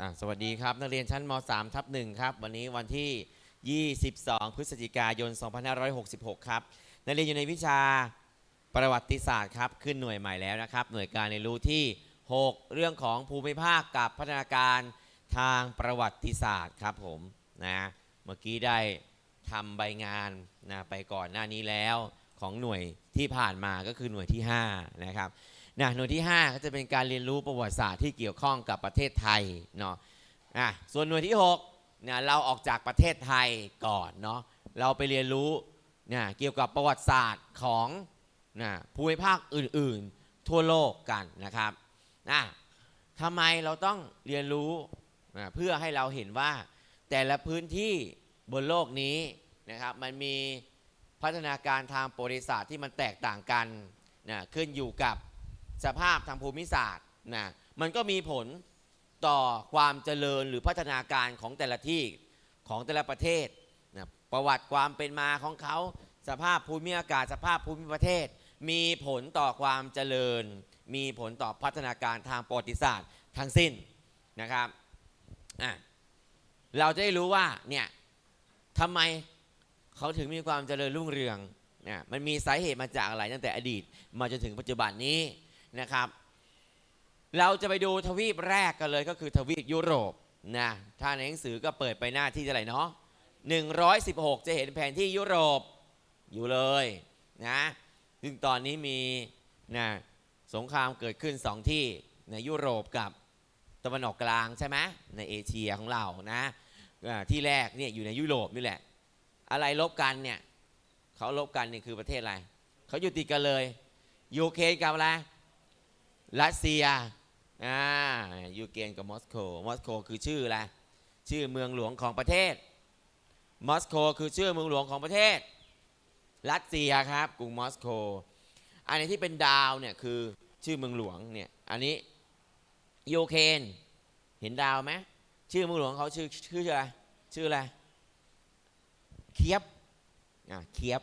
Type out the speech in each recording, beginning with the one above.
อะสวัสดีครับนักเรียนชั้นม 3 ทับ1ครับ วันนี้วันที่ 22 พฤศจิกายน 2566 ครับ นักเรียนอยู่ในวิชาประวัติศาสตร์ครับ ขึ้นหน่วยใหม่แล้วนะครับ หน่วยการเรียนรู้ที่ 6 เรื่องของภูมิภาคกับพัฒนาการทางประวัติศาสตร์ครับผมนะเมื่อกี้ได้ทำใบงานนะไปก่อนหน้านี้แล้วของหน่วยที่ผ่านมาก็คือหน่วยที่ 5 นะครับ นะหน่วยที่5ก็จะเป็นการเรียนรู้ประวัติศาสตร์ที่เกี่ยวข้องกับประเทศไทยเนาะอะส่วนหน่วยที่6เนี่ยเราออกจากประเทศไทยก่อนเนาะเราไปเรียนรู้เนี่ยเกี่ยวกับประวัติศาสตร์ของนะภูมิภาคอื่นๆ ทั่วโลกกันนะครับนะทำไมเราต้องเรียนรู้นะเพื่อให้เราเห็นว่าแต่ละพื้นที่บนโลกนี้นะครับมันมีพัฒนาการทางประวัติศาสตร์ที่มันแตกต่างกันนะขึ้นอยู่กับ สภาพทางภูมิศาสตร์นะมันก็มีผลต่อความเจริญหรือพัฒนาการของแต่ละที่ของแต่ละประเทศนะประวัติความเป็นมาของเขาสภาพภูมิอากาศสภาพภูมิประเทศ มีผลต่อความเจริญ มีผลต่อพัฒนาการทางประวัติศาสตร์ทั้งสิ้นนะครับอะเราจะได้รู้ว่าเนี่ยทำไมเขาถึงมีความเจริญรุ่งเรืองเนี่ยมันมีสาเหตุมาจากอะไรตั้งแต่อดีต มาจนถึงปัจจุบันนี้ นะครับ เราจะไปดูทวีปแรกกันเลยก็คือทวีปยุโรปนะถ้าในหนังสือก็เปิดไปหน้าที่เท่าไหร่เนาะ116 จะเห็นแผนที่ยุโรปอยู่เลยนะซึ่งตอนนี้มีนะสงครามเกิดขึ้นสองที่ในยุโรปกับตะวันออกกลางใช่ไหมในเอเชียของเรานะที่แรกเนี่ยอยู่ในยุโรปนี่แหละ อะไรลบกันเนี่ยเขาลบกันเนี่ยคือประเทศอะไรเขาอยู่ติดกันเลยยูเครนกับอะไร รัสเซียอ่ายูเครนกับมอสโกมอสโกคือชื่ออะไรชื่อเมืองหลวงของประเทศ มอสโกคือชื่อเมืองหลวงของประเทศ รัสเซียครับกรุงมอสโก อันนี้ที่เป็นดาวเนี่ยคือชื่อเมืองหลวงเนี่ยอันนี้ยูเครนเห็นดาวไหมชื่อเมืองหลวงเขาชื่อชื่ออะไรชื่ออะไรเคียบอ่าเคียบ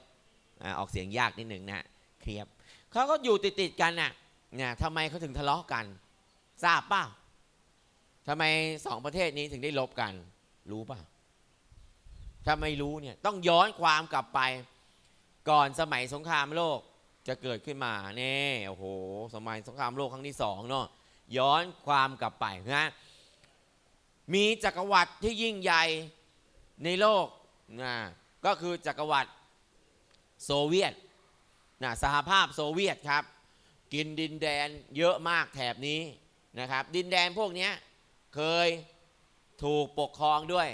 อ่าออกเสียงยากนิดหนึ่งนะเคียบเขาก็อยู่ติดๆกันน่ะ เนี่ยทำไมเขาถึงทะเลาะกัน ทราบป่าทำไมสองประเทศนี้ถึงได้ลบกัน รู้เปล่าถ้าไม่รู้เนี่ยต้องย้อนความกลับไป ก่อนสมัยสงครามโลกจะเกิดขึ้นมาเน่โอ้โห สมัยสงครามโลกครั้งที่สองเนาะย้อนความกลับไปนะมีจักรวรรดิที่ยิ่งใหญ่ในโลกนะก็คือจักรวรรดิโซเวียตนะสหภาพโซเวียตครับ กินดินแดนเยอะมากแถบนี้นะครับ ดินแดนพวกนี้เคยถูกปกครองด้วย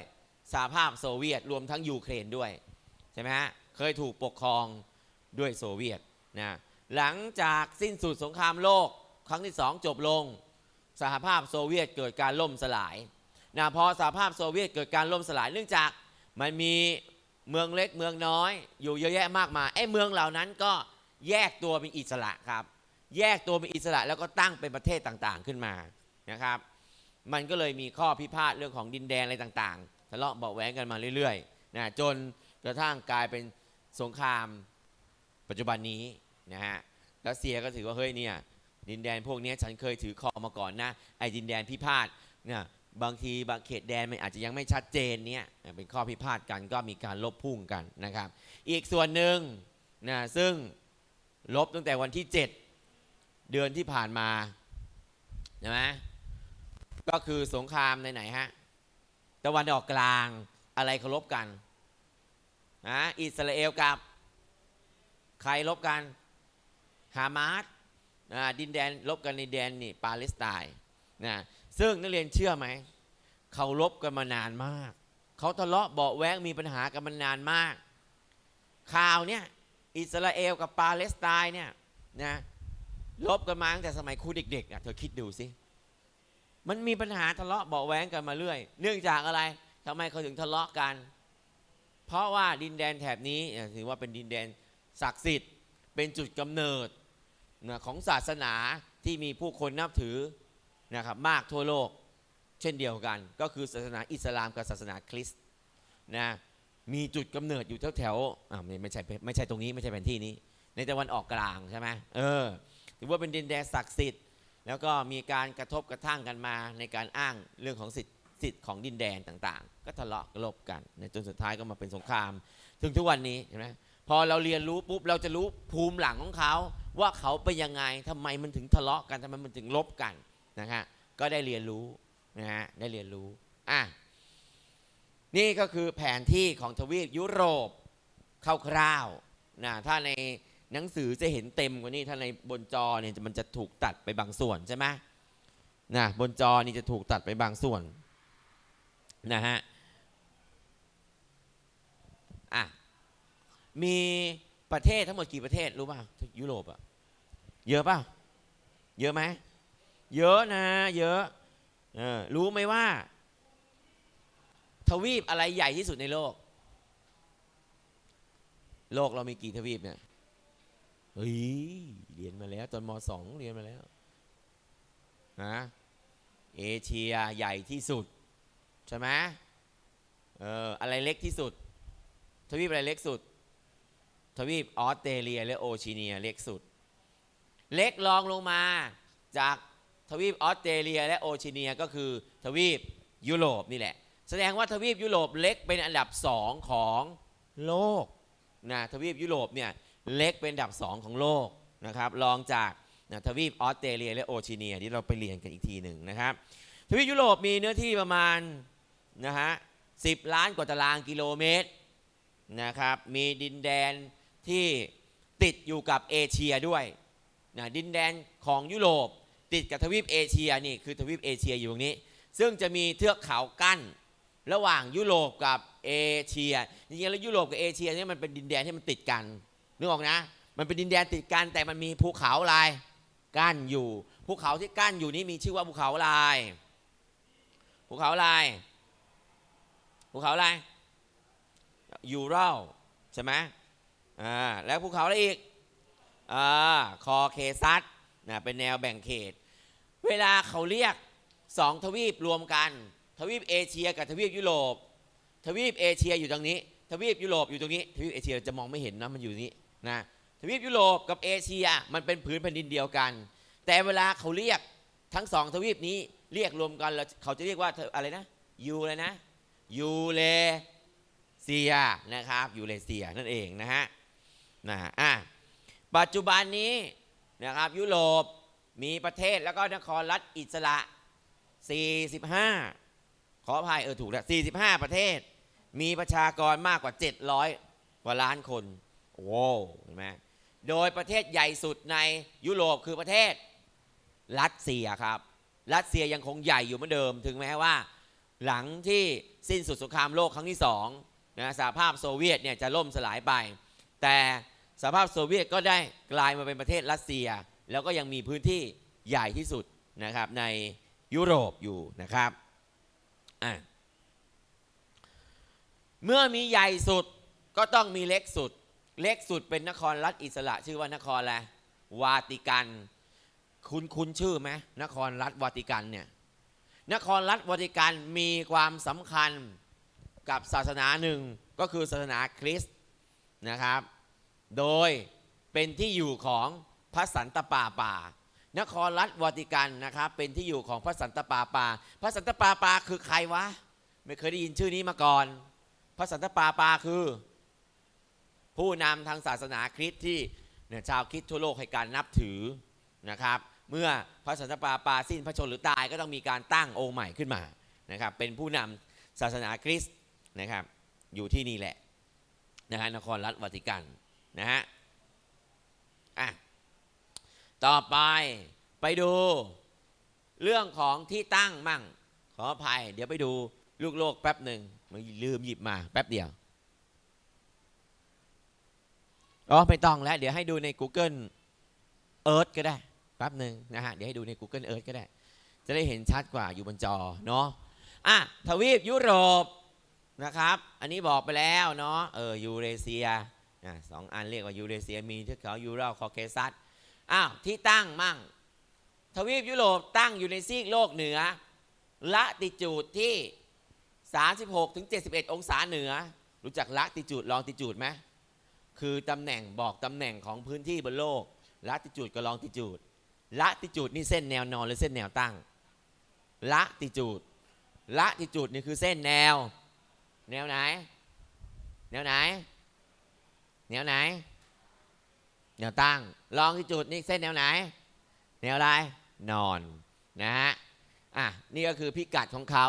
สหภาพโซเวียตรวมทั้งยูเครนด้วยใช่ไหมฮะเคยถูกปกครองด้วยโซเวียตนะหลังจากสิ้นสุดสงครามโลกครั้งที่สองจบลง สหภาพโซเวียตเกิดการล่มสลายนะพอสหภาพโซเวียตเกิดการล่มสลายเนื่องจากมันมีเมืองเล็กเมืองน้อย อยู่เยอะแยะมากมายไอ้เมืองเหล่านั้นก็แยกตัวเป็นอิสระครับ แยกตัวเป็นอิสระแล้วก็ตั้งเป็นประเทศต่างๆขึ้นมานะครับ มันก็เลยมีข้อพิพาทเรื่องของดินแดนอะไรต่างๆทะเลาะเบาะแว้งกันมาเรื่อยๆนะจนกระทั่งกลายเป็นสงครามปัจจุบันนี้นะฮะรัสเซียก็ถือว่าเฮ้ยเนี่ยดินแดนพวกนี้ฉันเคยถือครองมาก่อนนะไอ้ดินแดนพิพาทเนี่ยบางทีบางเขตแดนมันอาจจะยังไม่ชัดเจนเนี่ยเป็นข้อพิพาทกันก็มีการลบพุ่งกันนะครับ อีกส่วนหนึ่งนะซึ่งลบตั้งแต่วันที่ 7 เดือนที่ผ่านมาใช่ไหมก็คือสงครามในไหนฮะตะวันออกกลางอะไรเขาลบกันนะอิสราเอลกับใครลบกันฮามาสนะดินแดนลบกันในแดนนี่ปาเลสไตน์นะซึ่งนักเรียนเชื่อไหมเขาลบกันมานานมาก เขาทะเลาะเบาแว้งมีปัญหากันมานานมากข่าวเนี่ยอิสราเอลกับปาเลสไตน์เนี่ยนะ ลบกันมาตั้งแต่สมัยครูเด็กๆอะเธอคิดดูสิ มันมีปัญหาทะเลาะเบาะแว้งกันมาเรื่อย เนื่องจากอะไรทำไมเขาถึงทะเลาะกัน เพราะว่าดินแดนแถบนี้ถือว่าเป็นดินแดนศักดิ์สิทธิ์ เป็นจุดกำเนิดนะของศาสนาที่มีผู้คนนับถือนะครับมากทั่วโลก เช่นเดียวกัน ก็คือศาสนาอิสลามกับศาสนาคริสต์นะมีจุดกำเนิดอยู่แถวแถวอ่าไม่ไม่ใช่ไม่ใช่ตรงนี้ไม่ใช่แผนที่นี้ ในตะวันออกกลางใช่ไหมเออ ถือว่าเป็นดินแดนศักดิ์สิทธิ์ แล้วก็มีการกระทบกระทั่งกันมาในการอ้างเรื่องของสิทธิสิทธิ์ของดินแดนต่างๆ ก็ทะเลาะลบกันนจนสุดท้ายก็มาเป็นสงคราม ถึงทุกวันนี้เห็นไหมพอเราเรียนรู้ปุ๊บเราจะรู้ภูมิหลังของเขา ว่าเขาเป็นยังไงทำไมมันถึงทะเลาะกันทำไมมันถึงลบกันนะฮะก็ได้เรียนรู้นะฮะได้เรียนรู้อะนี่ก็คือแผนที่ของทวีปยุโรปคร่าวๆนะถ้าใน หนังสือจะเห็นเต็มกว่านี้ถ้าในบนจอเนี่ยมันจะถูกตัดไปบางส่วนใช่ไหมนะบนจอนี่จะถูกตัดไปบางส่วนนะฮะอะมีประเทศทั้งหมดกี่ประเทศรู้ป่ะยุโรปอะเยอะป่ะเยอะไหมเยอะนะ เยอะเออรู้ไหมว่า ทวีปอะไรใหญ่ที่สุดในโลก โลกเรามีกี่ทวีปเนี่ย เฮ้ยเรียนมาแล้ว ตอนมสองเรียนมาแล้วนะเอเชียใหญ่ที่สุด ใช่ไหมเอออะไรเล็กที่สุด ทวีปอะไรเล็กสุด ทวีปออสเตรเลียและโอชิเนียเล็กสุด เล็กรองลงมาจากทวีปออสเตรเลียและโอชิเนียก็คือทวีปยุโรปนี่แหละ แสดงว่าทวีปยุโรปเล็กเป็นอันดับสองของโลกนะทวีปยุโรปเนี่ย เล็กเป็นอันดับสองของโลกนะครับรองจากนะทวีปออสเตรเลียและโอชิเนียที่เราไปเรียนกันอีกทีหนึ่งนะครับ ทวีปยุโรปมีเนื้อที่ประมาณนะฮะสิล้านกว่าตารางกิโลเมตรนะครับมีดินแดนที่ติดอยู่กับเอเชียด้วยนะดินแดนของยุโรปติดกับทวีปเอเชียนี่คือทวีปเอเชียอยู่ตรงนี้ ซึ่งจะมีเทือกเขากั้นระหว่างยุโรปกับเอเชียจริงๆแล้วยุโรปกับเอเชียเนี่ยมันเป็นดินแดนที่มันติดกัน นึกออกนะ มันเป็นดินแดนติดกันแต่มันมีภูเขาลายกั้นอยู่ภูเขาที่กั้นอยู่นี้มีชื่อว่าภูเขาลายภูเขาลายภูเขาอะไรยูเรลใช่ไหมอ่าแล้วภูเขาอะไรอีกอ่าคอเคซัสนะเป็นแนวแบ่งเขต เวลาเขาเรียกสองทวีปรวมกัน ทวีปเอเชียกับทวีปยุโรป ทวีปเอเชียอยู่ตรงนี้ ทวีปยุโรปอยู่ตรงนี้ ทวีปเอเชียจะมองไม่เห็นนะมันอยู่นี้ นะทวีปยุโรปกับเอเชียมันเป็นผืนแผ่นดินเดียวกัน แต่เวลาเขาเรียกทั้งสองทวีปนี้เรียกรวมกันแล้วเขาจะเรียกว่าอะไรนะยูเลยนะยูเลเซียนะครับยูเลเซียนั่นเองนะฮะนะอะปัจจุบันนี้นะครับยุโรปมีประเทศแล้วก็นครรัฐอิสระ 45 ขออภัยเออถูกแล้ว45 ประเทศ มีประชากรมากกว่า 700 กว่าล้านคน โว้วเห็นไหมโดยประเทศใหญ่สุดในยุโรปคือประเทศรัสเซียครับ รัสเซียยังคงใหญ่อยู่เหมือนเดิม ถึงแม้ว่า หลังที่สิ้นสุดสงครามโลกครั้งที่สองนะสหภาพโซเวียตเนี่ยจะล่มสลายไป แต่สหภาพโซเวียตก็ได้กลายมาเป็นประเทศรัสเซีย แล้วก็ยังมีพื้นที่ใหญ่ที่สุดนะครับในยุโรปอยู่นะครับเมื่อมีใหญ่สุดก็ต้องมีเล็กสุด เล็กสุดเป็นนครรัฐอิสระ ชื่อว่านครอะไรวาติกัน คุณคุณชื่อไหมนครรัฐวาติกันเนี่ยนครรัฐวาติกันมีความสำคัญกับศาสนาหนึ่งก็คือศาสนาคริสต์นะครับ โดยเป็นที่อยู่ของพระสันตปาปานครรัฐวาติกันนะครับเป็นที่อยู่ของพระสันตปาปา พระสันตปาปาคือใครวะ ไม่เคยได้ยินชื่อนี้มาก่อน พระสันตปาปาคือ ผู้นำทางศาสนาคริสต์ที่เนี่ยชาวคริสต์ทั่วโลกให้การนับถือนะครับ เมื่อพระสันตะปาปาสิ้นพระชนม์หรือตายก็ต้องมีการตั้งองค์ใหม่ขึ้นมานะครับ เป็นผู้นำศาสนาคริสต์นะครับ อยู่ที่นี่แหละนะฮะนครรัฐวาติกันนะฮะอะต่อไปไปดูเรื่องของที่ตั้งมั่งขออภัย เดี๋ยวไปดูลูกโลกแป๊บหนึ่งมันลืมหยิบมาแป๊บเดียว อ๋อไม่ต้องแล้ว เดี๋ยวให้ดูใน Google Earth ก็ได้แป๊บหนึ่งนะฮะเดี๋ยวให้ดูใน Google Earth ก็ได้ จะได้เห็นชัดกว่าอยู่บนจอเนาะอะทวีปยุโรปนะครับ อันนี้บอกไปแล้วเนาะเออยูเรเซียอะสองอันเรียกว่ายูเรเซียมีเทือกเขายูเรลคอเคซัสอ้าวที่ตั้งมั่ง ทวีปยุโรปตั้งอยู่ในซีกโลกเหนือละติจูดที่ 36ถึง71 องศาเหนือ รู้จักละติจูดลองติจูดไหม คือตำแหน่งบอกตำแหน่งของพื้นที่บนโลกละติจูดกับลองติจูดละติจูดนี่เส้นแนวนอนหรือเส้นแนวตั้งละติจูดละติจูดนี่คือเส้นแนว แนวไหน แนวไหน แนวไหน แนวตั้งลองติจูดนี่เส้นแนวไหน แนวอะไรนอนนะฮะอะนี่ก็คือพิกัดของเขา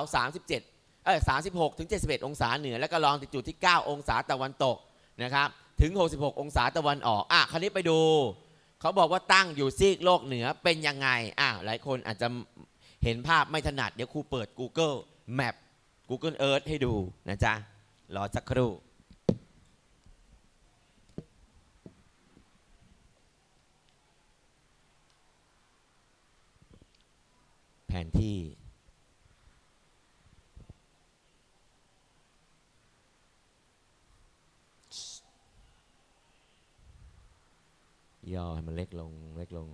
37เอ้ย36ถึง71 องศาเหนือ แล้วก็ลองติจุดที่ 9 องศาตะวันตกนะครับ ถึง 66 องศาตะวันออก อะคราวนี้ไปดู เขาบอกว่าตั้งอยู่ซีกโลกเหนือเป็นยังไง อะหลายคนอาจจะเห็นภาพไม่ถนัด เดี๋ยวครูเปิด Google Map Google Earth ให้ดูนะจ๊ะ รอสักครู่แผนที่ ย่อให้มันเล็กลงเล็กลง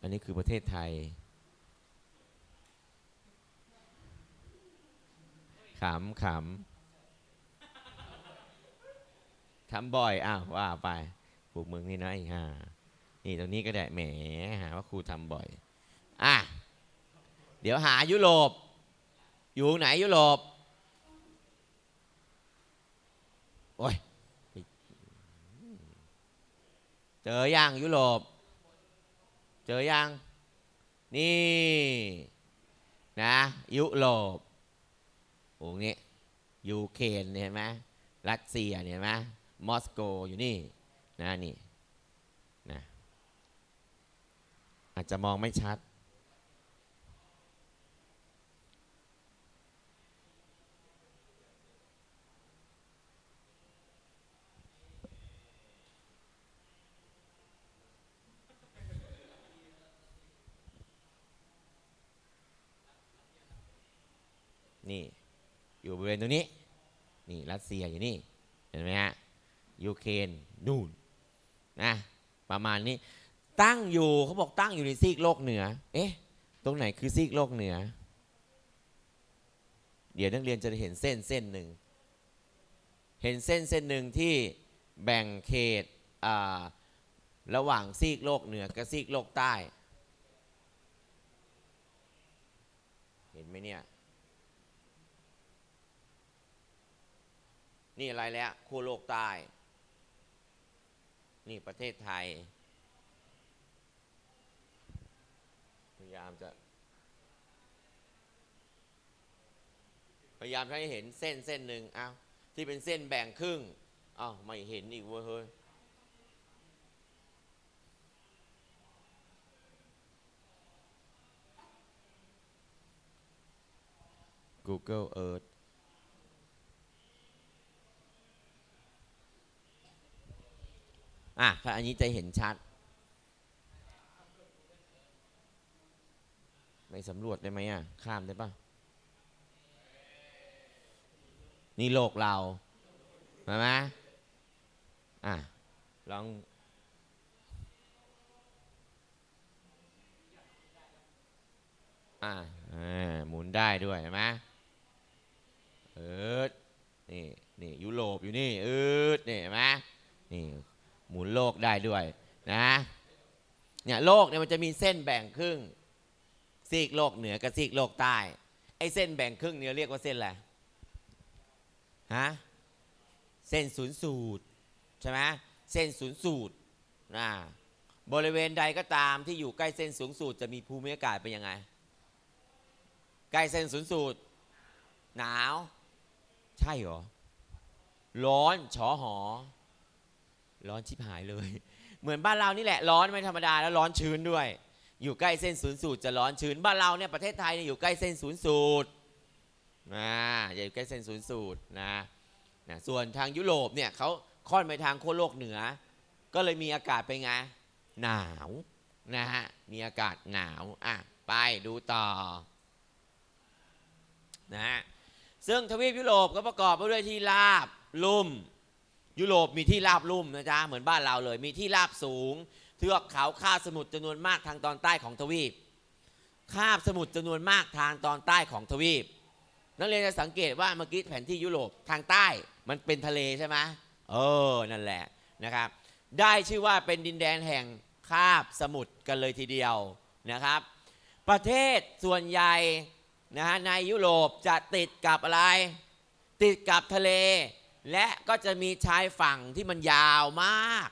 อันนี้คือประเทศไทย ขำขำทำบ่อย อ้าวว่าไปปลูกเมืองนี่นะไอ้ห่านี่ตรงนี้ก็ได้แหมหาว่าครูทำบ่อย อะ เดี๋ยวหายุโรป อยู่ไหนยุโรป โอ้ย เจอยังยุโรป เจอยัง นี่ นะ ยุโรปโอ้งี้ยูเครนเนี่ยเห็นไหมรัสเซียเนี่ยเห็นไหมมอสโกอยู่นี่ นะนี่นะอาจจะมองไม่ชัด นี่ อยู่บริเวณตรงนี้ นี่รัสเซียอยู่นี่ เห็นไหมฮะ ยูเครนนู่นนะประมาณนี้ ตั้งอยู่เขาบอกตั้งอยู่ในซีกโลกเหนือ เอ๊ะ ตรงไหนคือซีกโลกเหนือ เดี๋ยวนักเรียนจะเห็นเส้นเส้นหนึ่ง เห็นเส้นเส้นหนึ่งที่แบ่งเขตระหว่างซีกโลกเหนือกับซีกโลกใต้ เห็นไหมเนี่ย นี่อะไรแล้วขั้วโลกใต้ นี่ประเทศไทย พยายามจะ พยายามให้เห็นเส้นเส้นหนึ่งอ้าวที่เป็นเส้นแบ่งครึ่งอ้าวไม่เห็นอีกเว้ยเฮ้ย Google Earth อะอันนี้จะเห็นชัด ไม่สำรวจได้ไหมอะ ข้ามได้ปะนี่โลกเราเห็นไหมอะ ลองอ่าหมุนได้ด้วยเห็นไหมเอิดนี่นี่ยุโรปอยู่นี่เอิดนี่เห็นไหมนี่ หมุนโลกได้ด้วยนะเนี่ยโลกเนี่ยมันจะมีเส้นแบ่งครึ่งซีกโลกเหนือกับซีกโลกใต้ไอ้เส้นแบ่งครึ่งเนี่ยเรียกว่าเส้นอะไรฮะเส้นศูนย์สูตรใช่ไหมเส้นศูนย์สูตรนะบริเวณใดก็ตามที่อยู่ใกล้เส้นศูนย์สูตรจะมีภูมิอากาศเป็นยังไง ใกล้เส้นศูนย์สูตร หนาว ใช่หรอ ร้อนฉอหอ ร้อนชิบหายเลย เหมือนบ้านเรานี่แหละร้อนไม่ธรรมดาแล้วร้อนชื้นด้วย อยู่ใกล้เส้นศูนย์สูตรจะร้อนชื้นบ้านเราเนี่ยประเทศไทยเนี่ยอยู่ใกล้เส้นศูนย์สูตรนะอย่าอยู่ใกล้เส้นศูนย์สูตรนะนะส่วนทางยุโรปเนี่ยเขาค่อนไปทางขั้วโลกเหนือ ก็เลยมีอากาศเป็นไงหนาวนะฮะมีอากาศหนาวอะไปดูต่อนะฮะซึ่งทวีปยุโรปก็ประกอบไปด้วยที่ราบลุ่ม ยุโรปมีที่ราบลุ่มนะจ๊ะเหมือนบ้านเราเลย มีที่ราบสูง เทือกเขาคาบสมุทรจำนวนมากทางตอนใต้ของทวีปคาบสมุทรจำนวนมากทางตอนใต้ของทวีป นักเรียนจะสังเกตว่าเมื่อกี้แผนที่ยุโรปทางใต้มันเป็นทะเลใช่ไหมเออนั่นแหละนะครับ ได้ชื่อว่าเป็นดินแดนแห่งคาบสมุทรกันเลยทีเดียวนะครับ ประเทศส่วนใหญ่นะฮะในยุโรปจะติดกับอะไร ติดกับทะเล และก็จะมีชายฝั่งที่มันยาวมาก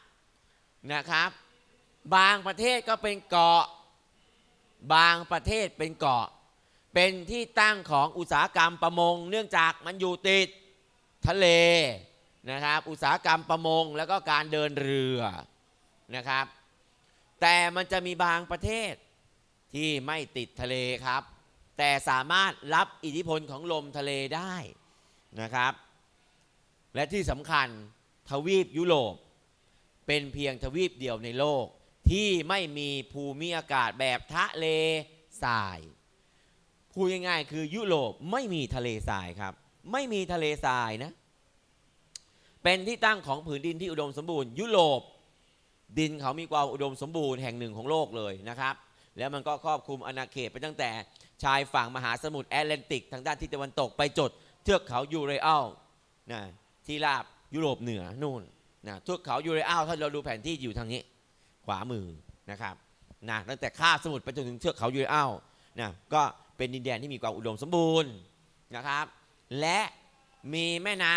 นะครับ บางประเทศก็เป็นเกาะ บางประเทศเป็นเกาะ เป็นที่ตั้งของอุตสาหกรรมประมง เนื่องจากมันอยู่ติดทะเลนะครับ อุตสาหกรรมประมงแล้วก็การเดินเรือนะครับ แต่มันจะมีบางประเทศที่ไม่ติดทะเลครับ แต่สามารถรับอิทธิพลของลมทะเลได้นะครับ และที่สำคัญทวีปยุโรป เป็นเพียงทวีปเดียวในโลก ที่ไม่มีภูมิอากาศแบบทะเลทรายพูดง่ายๆคือยุโรปไม่มีทะเลทรายครับ ไม่มีทะเลทรายนะ เป็นที่ตั้งของผืนดินที่อุดมสมบูรณ์ยุโรปดินเขามีความอุดมสมบูรณ์แห่งหนึ่งของโลกเลยนะครับ แล้วมันก็ครอบคลุมอาณาเขตไปตั้งแต่ชายฝั่งมหาสมุทรแอตแลนติก ทางด้านทิศตะวันตกไปจดเทือกเขายูเรอัลนะ ที่ราบยุโรปเหนือนู่นนะเทือกเขายูเรอัลถ้าเราดูแผนที่อยู่ทางนี้ ขวามือนะครับนะตั้งแต่คาบสมุทรไปจนถึงเทือกเขายูเรอัลนะก็เป็นดินแดนที่มีความอุดมสมบูรณ์นะครับ และมีแม่น้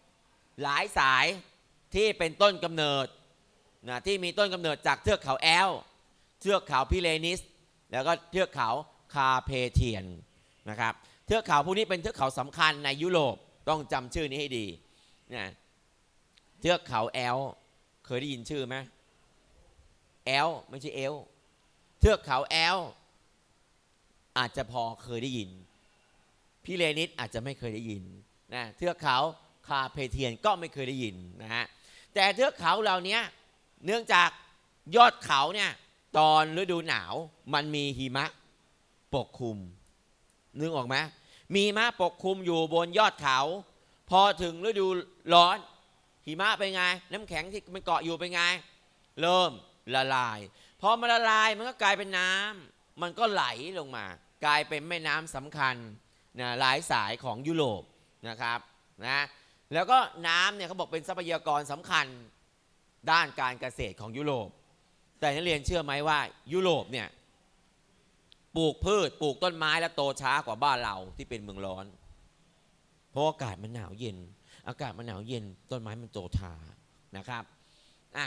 ำหลายสายที่เป็นต้นกำเนิดนะที่มีต้นกำเนิดจากเทือกเขาแอลเทือกเขาพิเรนิส แล้วก็เทือกเขาคาเพเทียนนะครับเทือกเขาพวกนี้เป็นเทือกเขาสำคัญในยุโรปต้องจำชื่อนี้ให้ดี นะเทือกเขาแอลเคยได้ยินชื่อไหมแอลไม่ใช่เอลเทือกเขาแอลอาจจะพอเคยได้ยินพิเรนิสอาจจะไม่เคยได้ยินนะเทือกเขาคาเพเทียนก็ไม่เคยได้ยินนะฮะแต่เทือกเขาเหล่านี้เนื่องจากยอดเขาเนี่ยตอนฤดูหนาวมันมีหิมะปกคลุมนึกออกไหมมีหิมะปกคลุมอยู่บนยอดเขา พอถึงฤดูร้อน หิมะเป็นไง น้ำแข็งที่มันเกาะอยู่เป็นไง เริ่มละลาย พอมันละลายมันก็กลายเป็นน้ำมันก็ไหลลงมา กลายเป็นแม่น้ำสำคัญนะหลายสายของยุโรปนะครับนะแล้วก็น้ำเนี่ยเขาบอกเป็นทรัพยากรสำคัญด้านการเกษตรของยุโรป แต่นักเรียนเชื่อไหมว่า ยุโรปเนี่ยปลูกพืชปลูกต้นไม้แล้วโตช้ากว่าบ้านเราที่เป็นเมืองร้อน เพราะอากาศมันหนาวเย็น อากาศมันหนาวเย็น ต้นไม้มันโตชานะครับอะ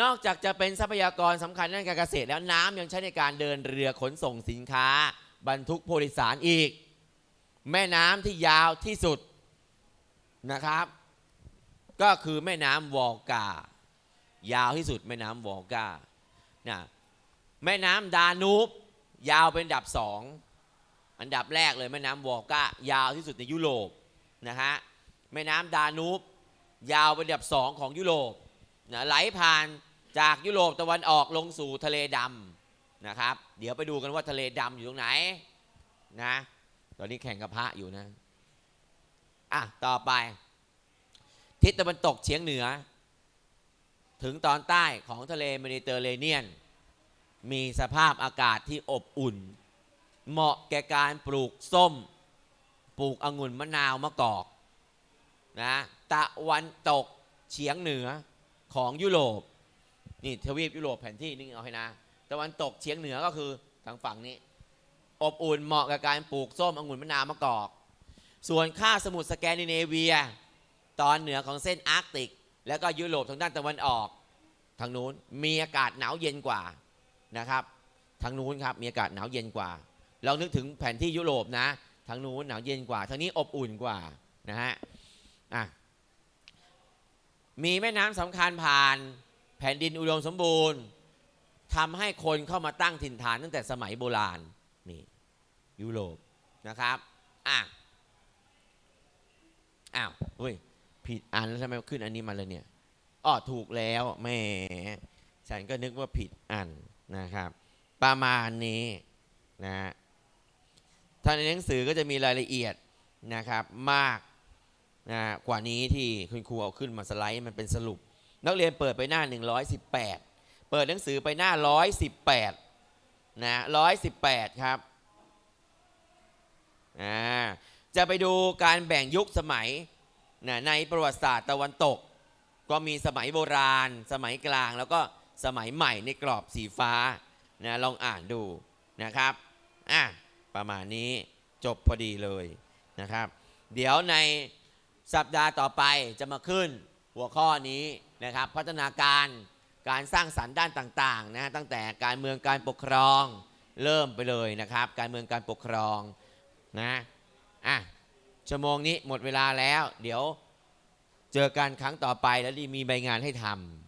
นอกจากจะเป็นทรัพยากรสำคัญด้านการเกษตร แล้วน้ำยังใช้ในการเดินเรือขนส่งสินค้า บรรทุกผู้โดยสารอีก แม่น้ำที่ยาวที่สุดนะครับ ก็คือแม่น้ำวอลกา ยาวที่สุดแม่น้ำวอลกานะแม่น้ำดานูบยาวเป็นดับสอง อันดับแรกเลยแม่น้ำวอลกายาวที่สุดในยุโรปนะฮะแม่น้ำดานูบยาวเป็นอันดับสองของยุโรปนะไหลผ่านจากยุโรปตะวันออกลงสู่ทะเลดำนะครับ เดี๋ยวไปดูกันว่าทะเลดำอยู่ตรงไหนนะตอนนี้แข่งกับพระอยู่นะอะต่อไป ทิศตะวันตกเฉียงเหนือ ถึงตอนใต้ของทะเลเมดิเตอร์เรเนียน มีสภาพอากาศที่อบอุ่น เหมาะแก่การปลูกส้ม ปลูกองุ่นมะนาวมะกอกนะตะวันตกเฉียงเหนือของยุโรปนี่ทวีปยุโรปแผนที่นี่เอาให้นะ ตะวันตกเฉียงเหนือก็คือทางฝั่งนี้ อบอุ่นเหมาะกับการปลูกส้มองุ่นมะนาวมะกอก ส่วนค่าสมุทรสแกนดิเนเวีย ตอนเหนือของเส้นอาร์กติก แล้วก็ยุโรปทางด้านตะวันออกทางนู้นมีอากาศหนาวเย็นกว่านะครับทางนู้นครับมีอากาศหนาวเย็นกว่า เรานึกถึงแผนที่ยุโรปนะทางนู้นหนาวเย็นกว่าทางนี้อบอุ่นกว่านะฮะอะมีแม่น้ำสำคัญผ่านแผ่นดินอุดมสมบูรณ์ทำให้คนเข้ามาตั้งถิ่นฐานตั้งแต่สมัยโบราณนี่ยุโรปนะครับอะอ้าวเฮ้ยผิดอันแล้วทำไมขึ้นอันนี้มาเลยเนี่ยอ้อถูกแล้วแม่ฉันก็นึกว่าผิดอันนะครับ ประมาณนี้นะฮะ ถ้าในหนังสือก็จะมีรายละเอียดนะครับมากนะกว่านี้ที่คุณครูเอาขึ้นมาสไลด์มันเป็นสรุป นักเรียนเปิดไปหน้า 118 เปิดหนังสือไปหน้า 118นะ118 ครับอ่าจะไปดูการแบ่งยุคสมัยนะในประวัติศาสตร์ตะวันตก ก็มีสมัยโบราณ สมัยกลางแล้วก็สมัยใหม่ในกรอบสีฟ้านะลองอ่านดูนะครับอะ ประมาณนี้จบพอดีเลยนะครับ เดี๋ยวในสัปดาห์ต่อไปจะมาขึ้นหัวข้อนี้นะครับ พัฒนาการการสร้างสรรค์ด้านต่างๆนะตั้งแต่การเมืองการปกครองเริ่มไปเลยนะครับ การเมืองการปกครองนะอะชั่วโมงนี้หมดเวลาแล้ว เดี๋ยวเจอกันครั้งต่อไปแล้วดีมีใบงานให้ทำ